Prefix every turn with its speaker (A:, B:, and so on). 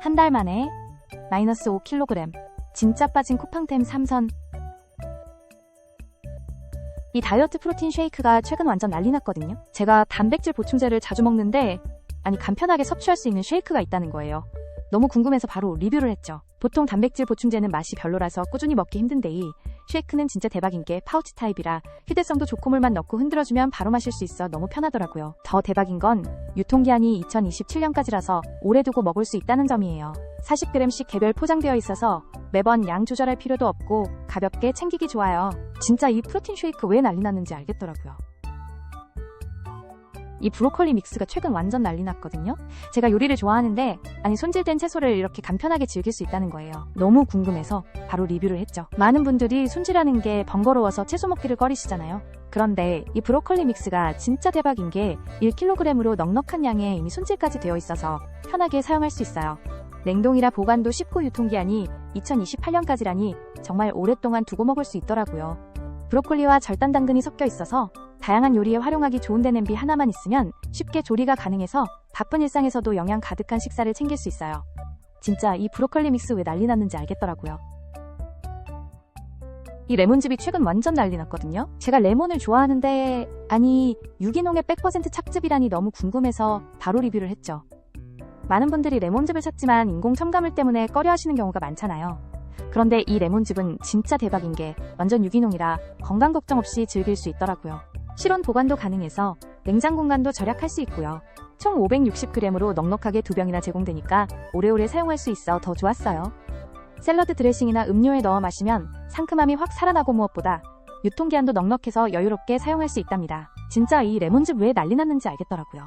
A: 한 달 만에 마이너스 5kg. 진짜 빠진 쿠팡템 삼선. 이 다이어트 프로틴 쉐이크가 최근 완전 난리 났거든요. 제가 단백질 보충제를 자주 먹는데, 아니, 간편하게 섭취할 수 있는 쉐이크가 있다는 거예요. 너무 궁금해서 바로 리뷰를 했죠. 보통 단백질 보충제는 맛이 별로라서 꾸준히 먹기 힘든데 이 쉐이크는 진짜 대박인 게 파우치 타입이라 휴대성도 좋고 물만 넣고 흔들어주면 바로 마실 수 있어 너무 편하더라고요. 더 대박인 건 유통기한이 2027년까지라서 오래 두고 먹을 수 있다는 점이에요. 40g씩 개별 포장되어 있어서 매번 양 조절할 필요도 없고 가볍게 챙기기 좋아요. 진짜 이 프로틴 쉐이크 왜 난리 났는지 알겠더라고요. 이 브로콜리 믹스가 최근 완전 난리 났거든요. 제가 요리를 좋아하는데 아니 손질된 채소를 이렇게 간편하게 즐길 수 있다는 거예요. 너무 궁금해서 바로 리뷰를 했죠. 많은 분들이 손질하는 게 번거로워서 채소 먹기를 꺼리시잖아요. 그런데 이 브로콜리 믹스가 진짜 대박인 게 1kg으로 넉넉한 양에 이미 손질까지 되어 있어서 편하게 사용할 수 있어요. 냉동이라 보관도 쉽고 유통기한이 2028년까지라니 정말 오랫동안 두고 먹을 수 있더라고요. 브로콜리와 절단 당근이 섞여 있어서 다양한 요리에 활용하기 좋은 데 냄비 하나만 있으면 쉽게 조리가 가능해서 바쁜 일상에서도 영양 가득한 식사를 챙길 수 있어요. 진짜 이 브로콜리 믹스 왜 난리 났는지 알겠더라고요. 이 레몬즙이 최근 완전 난리 났거든요. 제가 레몬을 좋아하는데 아니 유기농의 100% 착즙이라니 너무 궁금해서 바로 리뷰를 했죠. 많은 분들이 레몬즙을 찾지만 인공 첨가물 때문에 꺼려 하시는 경우가 많잖아요. 그런데 이 레몬즙은 진짜 대박인 게 완전 유기농이라 건강 걱정 없이 즐길 수 있더라고요. 실온 보관도 가능해서 냉장 공간도 절약할 수 있고요. 총 560g으로 넉넉하게 두 병이나 제공되니까 오래오래 사용할 수 있어 더 좋았어요. 샐러드 드레싱이나 음료에 넣어 마시면 상큼함이 확 살아나고 무엇보다 유통기한도 넉넉해서 여유롭게 사용할 수 있답니다. 진짜 이 레몬즙 왜 난리 났는지 알겠더라고요.